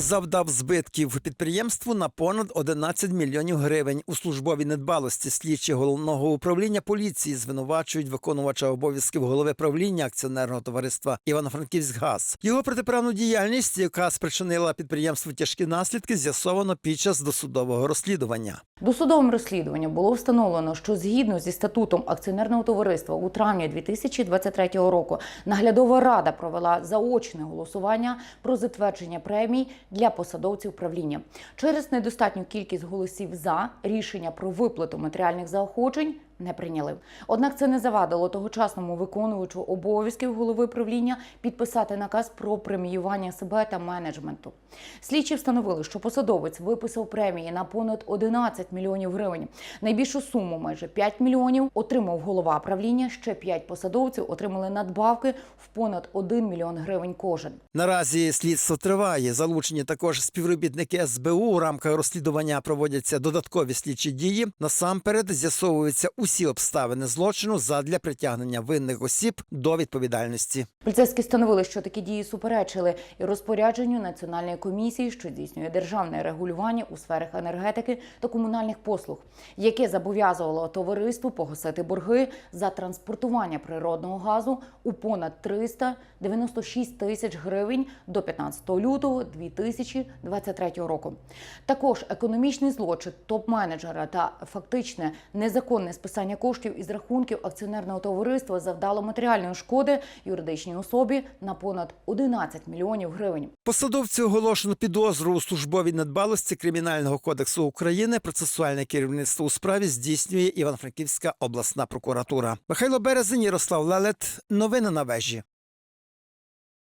завдав збитків підприємству на понад 11 мільйонів гривень. У службовій недбалості слідчі головного управління поліції звинувачують виконувача обов'язків голови правління акціонерного товариства Івано-Франківськгаз. Його протиправну діяльність, яка спричинила підприємству тяжкі наслідки, з'ясовано під час досудового розслідування. Досудовим розслідуванням було встановлено, що згідно зі статутом акціонерного товариства у травні 2023 року наглядова рада провела заочне голосування про затвердження премій для посадовців правління. Через недостатню кількість голосів за рішення про виплату матеріальних заохочень не прийняли. Однак це не завадило тогочасному виконувачу обов'язків голови правління підписати наказ про преміювання себе та менеджменту. Слідчі встановили, що посадовець виписав премії на понад 11 мільйонів гривень. Найбільшу суму, майже 5 мільйонів, отримав голова правління. Ще 5 посадовців отримали надбавки в понад 1 мільйон гривень кожен. Наразі слідство триває. Залучені також співробітники СБУ. У рамках розслідування проводяться додаткові слідчі дії. Насамперед з'ясовуються усі обставини злочину задля притягнення винних осіб до відповідальності. Поліцейські встановили, що такі дії суперечили і розпорядженню національної комісії, що здійснює державне регулювання у сферах енергетики та комунальних послуг, яке зобов'язувало товариству погасити борги за транспортування природного газу у понад 396 тисяч гривень до 15 лютого 2023 року. Також економічний злочин топ-менеджера та фактичне незаконне списання коштів із рахунків акціонерного товариства завдало матеріальної шкоди юридичній особі на понад 11 мільйонів гривень. Посадовці оголошено підозру у службовій недбалості Кримінального кодексу України. Процесуальне керівництво у справі здійснює Івано-Франківська обласна прокуратура. Михайло Березень, Ярослав Лелет. Новини на вежі.